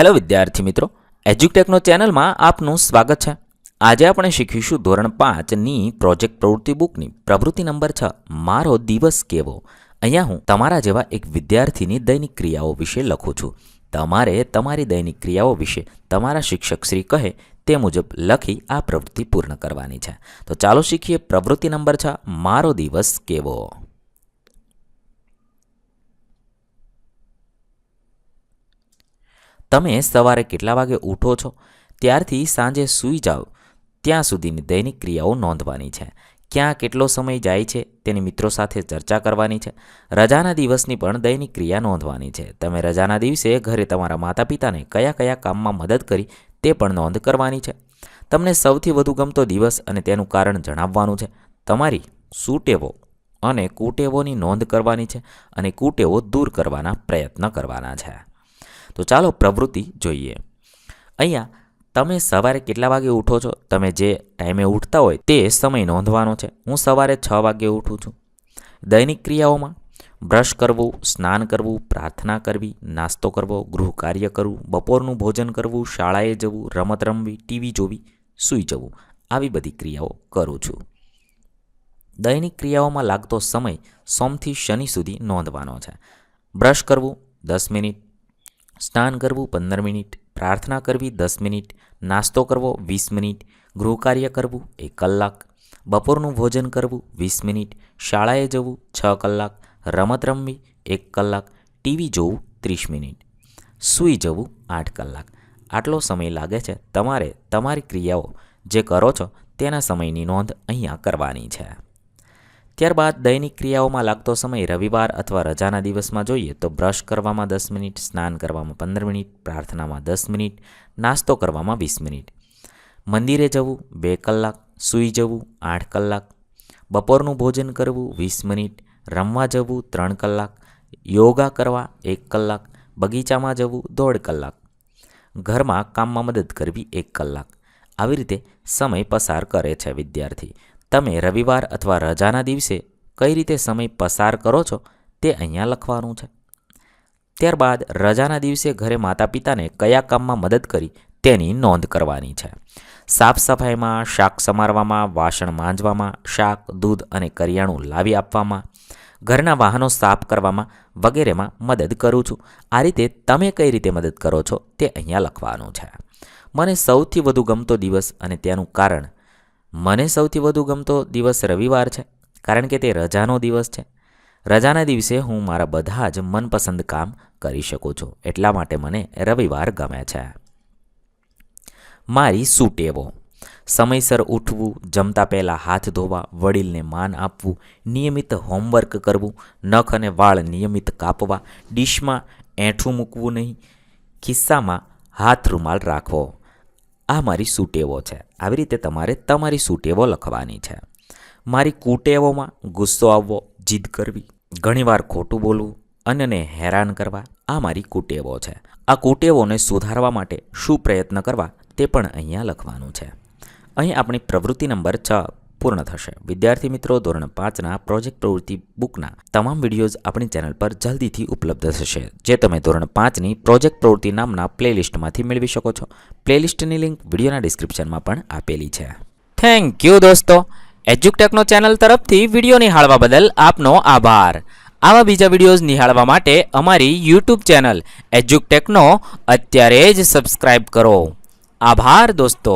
Hello વિદ્યાર્થી મિત્રો એજ્યુટેકનો ચેનલમાં આપનું સ્વાગત છે. આજે આપણે શીખીશું ધોરણ પાંચની પ્રોજેક્ટ પ્રવૃત્તિ બુકની પ્રવૃત્તિ નંબર છ, મારો દિવસ કેવો? અહીંયા હું તમારા જેવા એક વિદ્યાર્થીની દૈનિક ક્રિયાઓ વિશે લખું છું. તમારે તમારી દૈનિક ક્રિયાઓ વિશે તમારા શિક્ષક શ્રી કહે તે મુજબ લખી આ પ્રવૃત્તિ પૂર્ણ કરવાની છે. તો ચાલો શીખીએ પ્રવૃત્તિ નંબર છ, મારો દિવસ કેવો? તમે સવારે કેટલા વાગે ઉઠો છો? ત્યારથી સાંજે સૂઈ જાઓ. ત્યાં સુધીની દૈનિક ક્રિયાઓ નોંધવાની છે. ક્યાં કેટલો સમય જાય છે તેની મિત્રો સાથે ચર્ચા કરવાની છે. રજાના દિવસની પણ દૈનિક ક્રિયા નોંધવાની છે. તમે રજાના દિવસે ઘરે તમારા માતા પિતાને કયા કયા કામમાં મદદ કરી તે પણ નોંધ કરવાની છે. તમને સૌથી વધુ ગમતો દિવસ અને તેનું કારણ જણાવવાનું છે. તમારી સુટેવો અને કુટેવોની નોંધ કરવાની છે અને કુટેવો દૂર કરવાના પ્રયત્ન કરવાના છે. તો ચાલો પ્રવૃત્તિ જોઈએ. અહીંયા તમે સવારે કેટલા વાગે ઉઠો છો? તમે જે ટાઈમે ઉઠતા હોય તે સમય નોંધવાનો છે. હું સવારે છ વાગે ઉઠું છું. દૈનિક ક્રિયાઓમાં બ્રશ કરવું, સ્નાન કરવું, પ્રાર્થના કરવી, નાસ્તો કરવો, ગૃહ કાર્ય કરવું, બપોરનું ભોજન કરવું, શાળાએ જવું, રમત રમવી, ટીવી જોવી, સૂઈ જવું, આવી બધી ક્રિયાઓ કરું છું. દૈનિક ક્રિયાઓમાં લાગતો સમય સોમથી શનિ સુધી નોંધવાનો છે. બ્રશ કરવું દસ મિનિટ સ્નાન કરવું પંદર મિનિટ, પ્રાર્થના કરવી દસ મિનિટ, નાસ્તો કરવો વીસ મિનિટ, ગૃહકાર્ય કરવું એક કલાક, બપોરનું ભોજન કરવું વીસ મિનિટ, શાળાએ જવું છ કલાક, રમત રમવી એક કલાક, ટીવી જોવું ત્રીસ મિનિટ, સૂઈ જવું આઠ કલાક. આટલો સમય લાગે છે. તમારે તમારી ક્રિયાઓ જે કરો છો તેના સમયની નોંધ અહીંયા કરવાની છે. ત્યારબાદ દૈનિક ક્રિયાઓમાં લાગતો સમય રવિવાર અથવા રજાના દિવસમાં જોઈએ તો બ્રશ કરવામાં દસ મિનિટ, સ્નાન કરવામાં પંદર મિનિટ, પ્રાર્થનામાં દસ મિનિટ, નાસ્તો કરવામાં વીસ મિનિટ. મંદિરે જવું, બે કલાક, સૂઈ જવું, આઠ કલાક. બપોરનું ભોજન કરવું, વીસ મિનિટ. રમવા જવું, ત્રણ કલાક. યોગા કરવા, એક કલાક. બગીચામાં જવું, દોઢ કલાક. ઘરમાં કામમાં મદદ કરવી, એક કલાક. આવી રીતે સમય પસાર કરે છે વિદ્યાર્થી. તમે રવિવાર અથવા રજાના દિવસે કઈ રીતે સમય પસાર કરો છો તે અહીંયા લખવાનું છે. ત્યારબાદ રજાના દિવસે ઘરે માતા પિતાને કયા કામમાં મદદ કરી તેની નોંધ કરવાની છે. સાફ સફાઈમાં, શાક સમારવામાં, વાસણ માંજવામાં, શાક, દૂધ અને કરિયાણું લાવી આપવામાં, ઘરના વાહનો સાફ કરવામાં વગેરેમાં મદદ કરું છું. આ રીતે તમે કઈ રીતે મદદ કરો છો તે અહીંયા લખવાનું છે. મને સૌથી વધુ ગમતો દિવસ અને તેનું કારણ મને સૌથી વધુ ગમતો દિવસ રવિવાર છે, કારણ કે તે રજાનો દિવસ છે. રજાના દિવસે હું મારા બધા જ મનપસંદ કામ કરી શકું છું, એટલા માટે મને રવિવાર ગમે છે. મારી સૂટેવો સમયસર ઉઠવું, જમતા પહેલાં હાથ ધોવા, વડીલને માન આપવું, નિયમિત હોમવર્ક કરવું, નખ અને વાળ નિયમિત કાપવા, ડીશમાં એઠું મૂકવું નહીં, ખિસ્સામાં હાથ રૂમાલ રાખવો. આ મારી સુટેવો છે. આવી રીતે તમારે તમારી સુટેવો લખવાની છે. મારી કુટેવોમાં ગુસ્સો આવવો, જીદ કરવી, ઘણીવાર ખોટું બોલવું અન્યને હેરાન કરવા આ મારી કુટેવો છે. આ કુટેવોને સુધારવા માટે શું પ્રયત્ન કરવા તે પણ અહીંયા લખવાનું છે. અહીં આપણી પ્રવૃત્તિ નંબર છ પૂર્ણ થશે. વિદ્યાર્થી મિત્રો, ધોરણ પાંચના પ્રોજેક્ટ પ્રવૃત્તિ બુકના તમામ વિડીયોઝ આપણી ચેનલ પર જલ્દીથી ઉપલબ્ધ થશે, જે તમે ધોરણ પાંચની પ્રોજેક્ટ પ્રવૃત્તિ નામના પ્લેલિસ્ટમાંથી મેળવી શકો છો. પ્લેલિસ્ટની લિંક વિડીયોના ડિસ્ક્રિપ્શનમાં પણ આપેલી છે. થેન્ક યુ દોસ્તો. એજ્યુકટેકનો ચેનલ તરફથી વીડિયો નિહાળવા બદલ આપનો આભાર. આવા બીજા વિડીયોઝ નિહાળવા માટે અમારી યુટ્યુબ ચેનલ એજ્યુકટેકનો અત્યારે જ સબસ્ક્રાઇબ કરો. આભાર દોસ્તો.